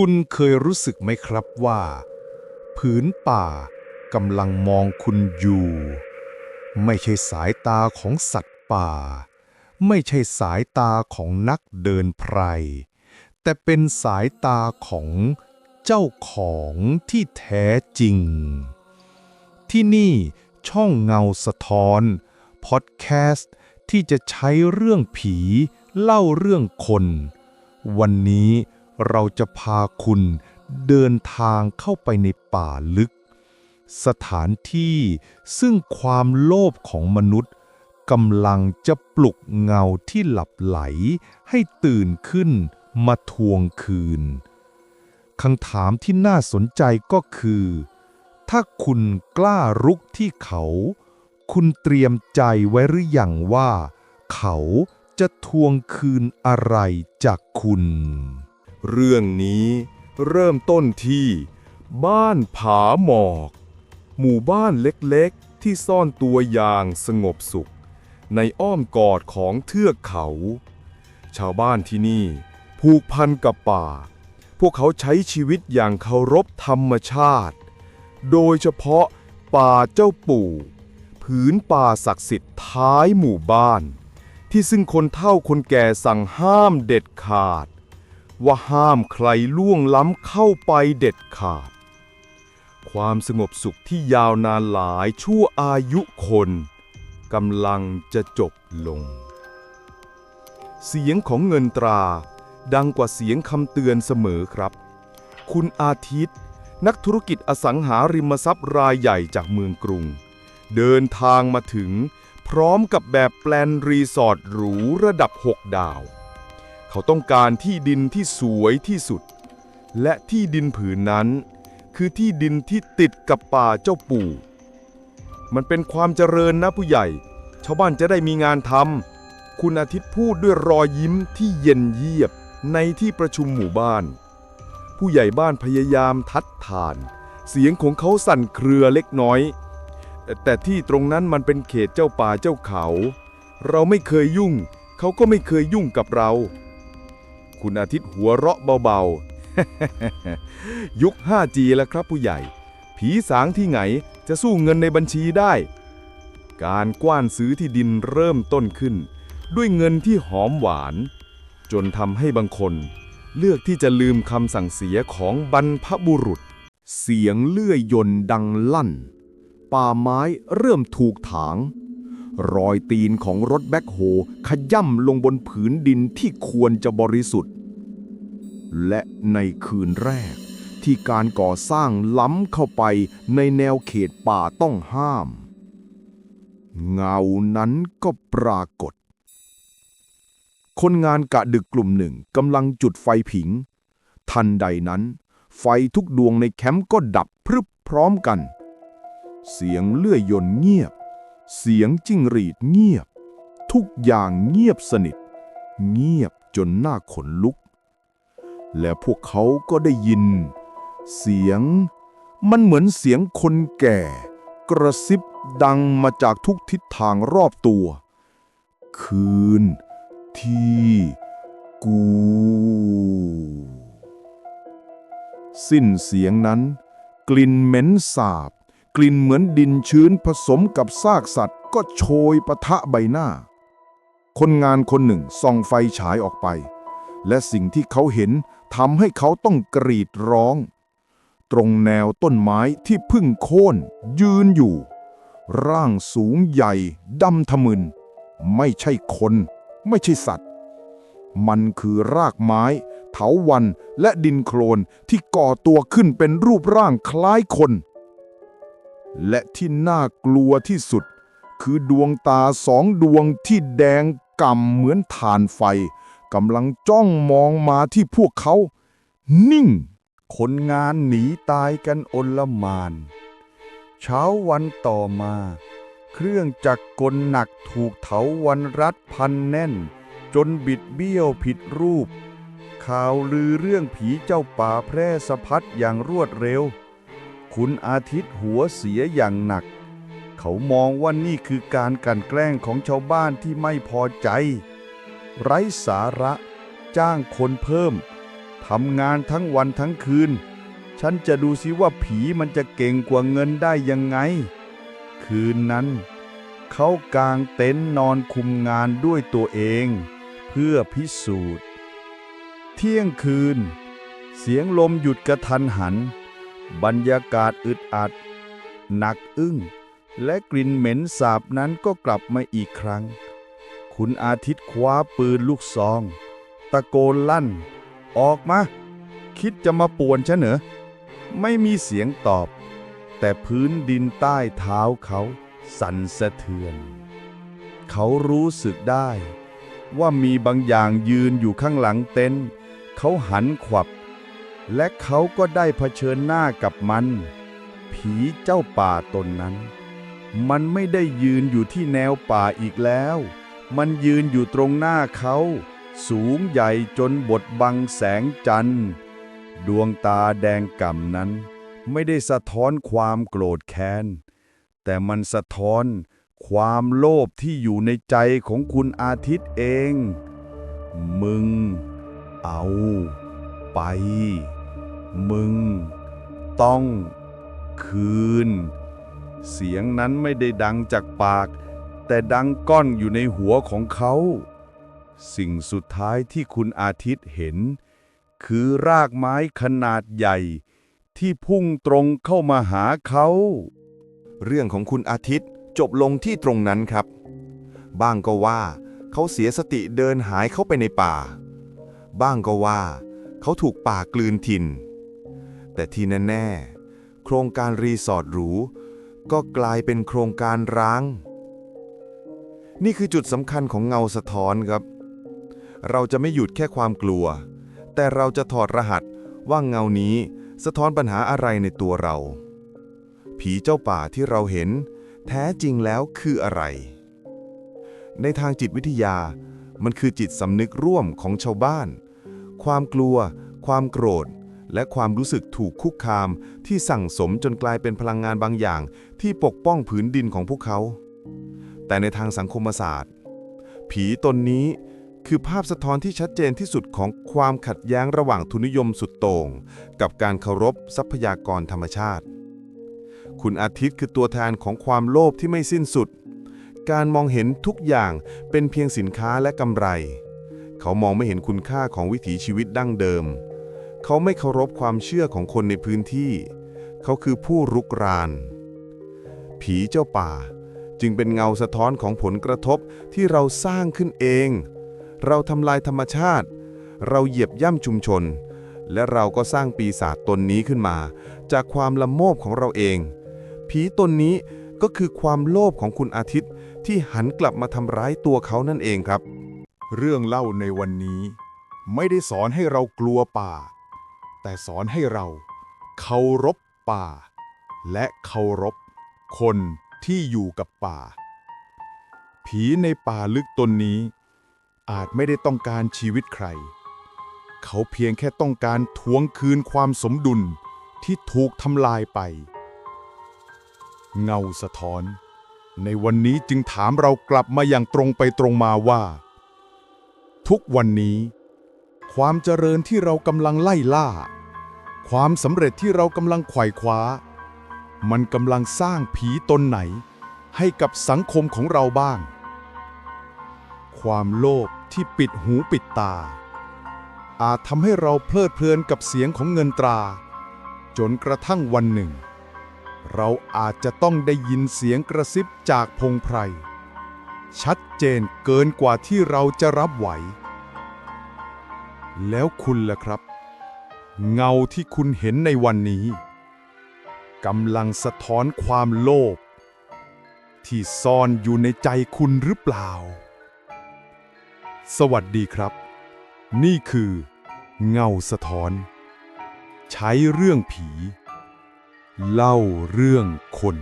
คุณเคยรู้สึกไหมครับว่า ผืนป่ากำลังมองคุณอยู่ ไม่ใช่สายตาของสัตว์ป่า ไม่ใช่สายตาของนักเดินไพร แต่เป็นสายตาของเจ้าของที่แท้จริง ที่นี่ช่องเงาสะท้อนพอดแคสต์ที่จะใช้เรื่องผีเล่าเรื่องคน วันนี้ เราจะพาคุณเดินทางเข้าไปในป่าลึก สถานที่ซึ่งความโลภของมนุษย์กำลังจะปลุกเงาที่หลับไหลให้ตื่นขึ้นมาทวงคืนคำถามที่น่าสนใจก็คือ ถ้าคุณกล้ารุกที่เขา คุณเตรียมใจไว้หรืออยังว่า เขาจะทวงคืนอะไรจากคุณ เรื่องนี้เริ่มต้นที่ บ้านผาหมอก หมู่บ้านเล็กๆ ที่ซ่อนตัวอย่างสงบสุข ในอ้อมกอดของเทือกเขา ชาวบ้านที่นี่ ผูกพันกับป่า พวกเขาใช้ชีวิตอย่างเคารพธรรมชาติ โดยเฉพาะป่าเจ้าปู่ผืนป่าศักดิ์สิทธิ์ท้ายหมู่บ้าน ที่ซึ่งคนเฒ่าคนแก่สั่งห้ามเด็ดขาด ว่าห้ามใครล่วงล้ำเข้าไปเด็ดขาด ความสงบสุขที่ยาวนานหลายชั่วอายุคนกำลังจะจบลง เสียงของเงินตรา ดังกว่าเสียงคำเตือนเสมอครับ คุณอาทิตย์ นักธุรกิจอสังหาริมทรัพย์รายใหญ่จากเมืองกรุง เดินทางมาถึงพร้อมกับแบบแปลนรีสอร์ทหรูระดับ 6 ดาว เขาต้องการที่ดินที่สวยที่สุด และที่ดินผืนนั้น คือที่ดินที่ติดกับป่าเจ้าปู่ มันเป็นความเจริญนะผู้ใหญ่ ชาวบ้านจะได้มีงานทำคุณอาทิตย์พูดด้วยรอยยิ้มที่เย็นเยียบในที่ประชุมหมู่บ้าน ผู้ใหญ่บ้านพยายามทัดทาน เสียงของเขาสั่นเครือเล็กน้อย แต่ที่ตรงนั้นมันเป็นเขตเจ้าป่าเจ้าเขา เราไม่เคยยุ่ง เขาก็ไม่เคยยุ่งกับเรา คุณอาทิตย์หัวเราะเบาๆ ยุค 5G แล้วครับผู้ใหญ่ ผีสางที่ไหนจะสู้เงินในบัญชีได้ การกว้านซื้อที่ดินเริ่มต้นขึ้น ด้วยเงินที่หอมหวาน จนทำให้บางคน เลือกที่จะลืมคำสั่งเสียของบรรพบุรุษ เสียงเลื่อยยนต์ดังลั่น ป่าไม้เริ่มถูกถาง รอยตีนของรถแบ็คโฮขย่ำลงบนผืนดินที่ควรจะบริสุทธิ์ และในคืนแรก ที่การก่อสร้างล้ำเข้าไปในแนวเขตป่าต้องห้าม เงานั้นก็ปรากฏ คนงานกะดึกกลุ่มหนึ่งกำลังจุดไฟผิง ทันใดนั้น ไฟทุกดวงในแคมป์ก็ดับพรึบพร้อมกัน เสียงเลื่อยยนต์เงียบ เสียงจิ้งหรีดเงียบ ทุกอย่างเงียบสนิท เงียบจนหน้าขนลุก และพวกเขาก็ได้ยิน เสียงมันเหมือนเสียงคนแก่ กระซิบดังมาจากทุกทิศทางรอบตัว คืนที่กู สิ้นเสียงนั้น กลิ่นเหม็นสาบ กลิ่นเหมือนดินชื้นผสมกับซากสัตว์ ก็โชยปะทะใบหน้า คนงานคนหนึ่งส่องไฟฉายออกไป และสิ่งที่เขาเห็นทำให้เขาต้องกรีดร้อง ตรงแนวต้นไม้ที่พึ่งโค่นยืนอยู่ ร่างสูงใหญ่ดำทะมึน ไม่ใช่คน ไม่ใช่สัตว์ มันคือรากไม้ เถาวันและดินโคลนที่ก่อตัวขึ้นเป็นรูปร่างคล้ายคน และที่น่ากลัวที่สุด คือดวงตาสองดวงที่แดงก่ำเหมือนถ่านไฟกำลังจ้องมองมาที่พวกเขา นิ่ง คนงานหนีตายกันอนลหมาน เช้าวันต่อมา เครื่องจักรกลหนักถูกเถาวันรัดพันแน่น จนบิดเบี้ยวผิดรูป ข่าวลือเรื่องผีเจ้าป่าแพร่สะพัดอย่างรวดเร็ว คุณอาทิตย์หัวเสียอย่างหนัก เขามองว่านี่คือการกันแกล้งของชาวบ้านที่ไม่พอใจ ไร้สาระ จ้างคนเพิ่มทำงานทั้งวันทั้งคืน ฉันจะดูสิว่าผีมันจะเก่งกว่าเงินได้ยังไง คืนนั้น เขากางเต็นท์นอนคุมงานด้วยตัวเอง เพื่อพิสูจน์ เที่ยงคืน เสียงลมหยุดกระทันหัน บรรยากาศอึดอัด หนักอึ้ง และกลิ่นเหม็นสาบนั้นก็กลับมาอีกครั้ง คุณอาทิตย์คว้าปืนลูกซอง ตะโกนลั่น ออกมา คิดจะมาป่วนฉันเหรอ ไม่มีเสียงตอบ แต่พื้นดินใต้เท้าเขาสั่นสะเทือน เขารู้สึกได้ ว่ามีบางอย่างยืนอยู่ข้างหลังเต็นท์เขาหันขวับ และเขาก็ได้เผชิญหน้ากับมัน ผีเจ้าป่าตนนั้น มันไม่ได้ยืนอยู่ที่แนวป่าอีกแล้ว มันยืนอยู่ตรงหน้าเขา สูงใหญ่จนบดบังแสงจันทร์ ดวงตาแดงก่ำนั้น ไม่ได้สะท้อนความโกรธแค้น แต่มันสะท้อนความโลภที่อยู่ในใจของคุณอาทิตย์เอง มึง เอา ไป มึง ต้อง คืน เสียงนั้นไม่ได้ดังจากปาก แต่ดังก้อนอยู่ในหัวของเขา สิ่งสุดท้ายที่คุณอาทิตย์เห็น คือรากไม้ขนาดใหญ่ ที่พุ่งตรงเข้ามาหาเขา เรื่องของคุณอาทิตย์จบลงที่ตรงนั้นครับ บ้างก็ว่า เขาเสียสติเดินหายเข้าไปในป่า บ้างก็ว่า เขาถูกป่ากลืนถิ่น แต่ที่แน่ๆ โครงการรีสอร์ทหรู ก็กลายเป็นโครงการร้าง นี่คือจุดสำคัญของเงาสะท้อนครับ เราจะไม่หยุดแค่ความกลัว แต่เราจะถอดรหัสว่าเงานี้สะท้อนปัญหาอะไรในตัวเรา ผีเจ้าป่าที่เราเห็น แท้จริงแล้วคืออะไร ในทางจิตวิทยา มันคือจิตสำนึกร่วมของชาวบ้าน ความกลัว ความโกรธ และความรู้สึกถูกคุกคามที่สั่งสมจนกลายเป็นพลังงานบางอย่าง ที่ปกป้องผืนดินของพวกเขา แต่ในทางสังคมศาสตร์ ผีตนนี้คือภาพสะท้อนที่ชัดเจนที่สุดของความขัดแย้งระหว่างทุนนิยมสุดโต่ง กับการเคารพทรัพยากรธรรมชาติ คุณอาทิตย์คือตัวแทนของความโลภที่ไม่สิ้นสุด การมองเห็นทุกอย่างเป็นเพียงสินค้าและกำไร เขามองไม่เห็นคุณค่าของวิถีชีวิตดั้งเดิม เขาไม่เคารพความเชื่อของคนในพื้นที่ เขาคือผู้รุกราน ผีเจ้าป่า จึงเป็นเงาสะท้อนของผลกระทบที่เราสร้างขึ้นเอง เราทำลายธรรมชาติ เราเหยียบย่ำชุมชน และเราก็สร้างปีศาจตนนี้ขึ้นมา จากความละโมบของเราเอง ผีตนนี้ก็คือความโลภของคุณอาทิตย์ที่หันกลับมาทำร้ายตัวเขานั่นเองครับ เรื่องเล่าในวันนี้ ไม่ได้สอนให้เรากลัวป่า แต่สอนให้เราเคารพป่า และเคารพคนที่อยู่กับป่า ผีในป่าลึกตนนี้ อาจไม่ได้ต้องการชีวิตใคร เขาเพียงแค่ต้องการทวงคืนความสมดุลที่ถูกทำลายไป เงาสะท้อน ในวันนี้จึงถามเรากลับมาอย่างตรงไปตรงมาว่า ทุกวันนี้ ความเจริญที่เรากำลังไล่ล่า ความสำเร็จที่เรากำลังไขว่คว้า มันกำลังสร้างผีตนไหน ให้กับสังคมของเราบ้าง ความโลภที่ปิดหูปิดตา อาจทำให้เราเพลิดเพลินกับเสียงของเงินตรา จนกระทั่งวันหนึ่ง เราอาจจะต้องได้ยินเสียงกระซิบจากพงไพรชัดเจนเกินกว่าที่เราจะรับไหว แล้วคุณล่ะครับ เงาที่คุณเห็นในวันนี้กำลังสะท้อนความโลภที่ซ่อนอยู่ในใจคุณหรือเปล่า สวัสดีครับ นี่คือ เงาสะท้อน ใช้เรื่องผี เล่าเรื่องคน